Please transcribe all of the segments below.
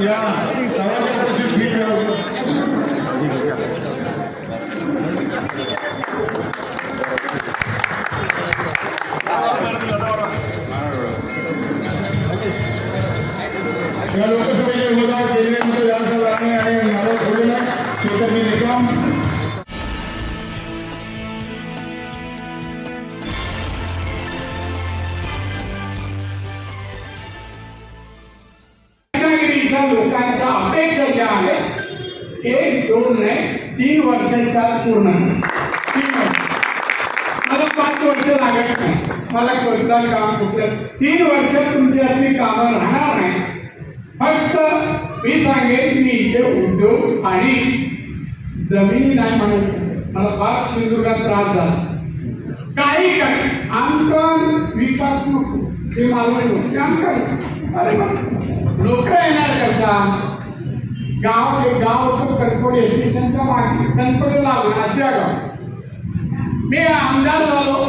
या. रत्नागिरीच्या लोकांच्या अपेक्षा ज्या आहेत एक दोन नाही तीन वर्षाच्या पूर्ण मला पाच वर्ष लागत नाही. मला कुठलं काम कुठलं? तीन वर्ष तुमची आपली कामं राहणार नाही. फक्त मी सांगेन मी इथे उद्योग आणि जमिनी नाही म्हणायचं. मला फार सिंधुदुर्गात त्रास झाला. काही काही. आमचा विश्वास नको. ते मालवण काम ते अरे अरे लोक येणार कशा? गाव ते गाव होतं कणकोडी स्टेशनच्या मागे. कणकोडी लागून आशिया गाव. मी आमदार झालो.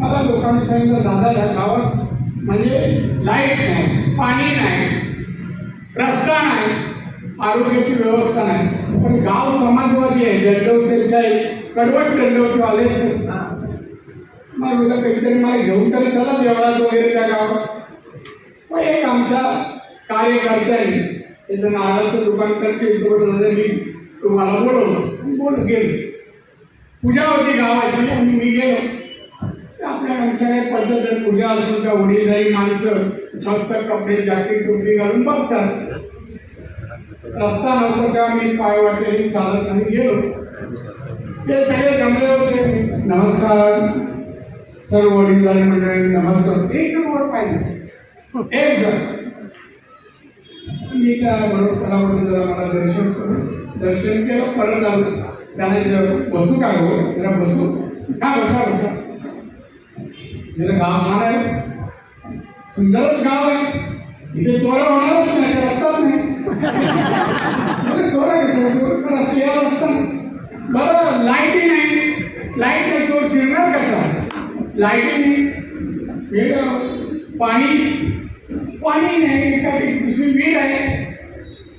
मला लोकांनी सांगितलं दादा या गावात म्हणजे लाइट नाही पाणी नाही रस्ता नाही आरोग्याची व्यवस्था नाही. पण गाव समाजवादी आहे दंडवतेच्या कडवट दंडवतेवालेच मला कधीतरी मला घेऊन तरी चला देवळात वगैरे त्या गावात. मग एक आमच्या कार्यकर्त्यांनी त्याचं नारळाचं दुकान करते मी तुम्हाला बोलवलं. बोल गेलो. पूजा होती गावाची आणि मी गेलो. आपल्या आमच्या पद्धतीने पूजा असून त्या वडीलधारी माणसं मस्त कपडे जॅकेट टोपी घालून बसतात. रस्ता नव्हता तेव्हा मी पाय वाटेली चालत आणि गेलो. ते सगळे जमले होते. नमस्कार. सर्व वडीलधारी मंडळी नमस्कार. एक जण वर पाहिजे एक जण. मी त्या बरोबर त्याला म्हणून जरा मला दर्शन करून दर्शन केलं परत आलो त्याने जर बसू का गो? जरा बसू. का बसा बसा. बसा. गाव छान आहे. सुंदरच गाव आहे. इथे चोरा होणारच नाही का रस्ताच नाही. बरं, चोरा कसं रस्ते या रस्ता बरं लाईटी नाही लाइट नाही चोर शिरणार कसा? लाईटी नाही पाणी पाणी नाही एखादी दुसरी वीर आहे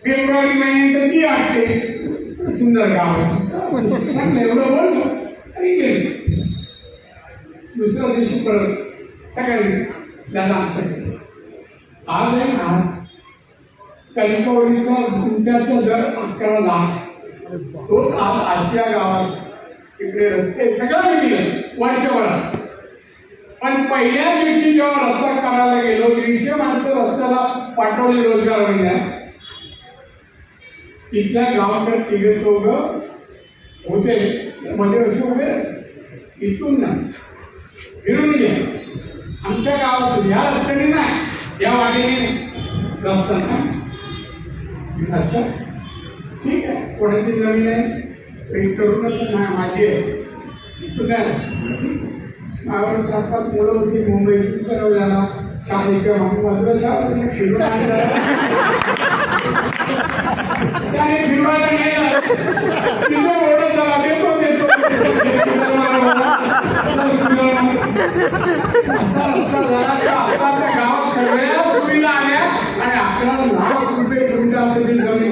फेब्रुवारी महिन्यानंतर ती असते सुंदर गाव आहे चांगलं एवढं बोललो आणि गेलं दुसऱ्या दिवशी परत सकाळी दादा आमच्याकडे आज आहे ना आज कणकवलीचा गुंट्याचा दर अकरा लाख तोच आज आशिया गावात तिकडे रस्ते सगळं गेलं वर्षभरात पहिल्या दिवशी जेव्हा रस्ता करायला गेलो दीडशे माणसं रस्त्याला पाठवली रोजगार म्हणजे. महिन्यात तिथल्या गावाकडे तिघे चौघ होते. मध्ये असे उभे इथून ना फिरून घ्या आमच्या गावातून या रस्त्याने नाही या वाटेने रस्ता नाही. अच्छा. ठीक आहे. कोणाची नवीन आहे? एक तरुणच नाही माझी आहे. इथून काय? आवड चार पाच मुलं होती मुंबई करावं शाळेच्या बाजूला त्याने फिरवायला गेला गावात सगळ्या सुविधा आल्या आणि आपल्याला लाख रुपये तुमच्या जमीन.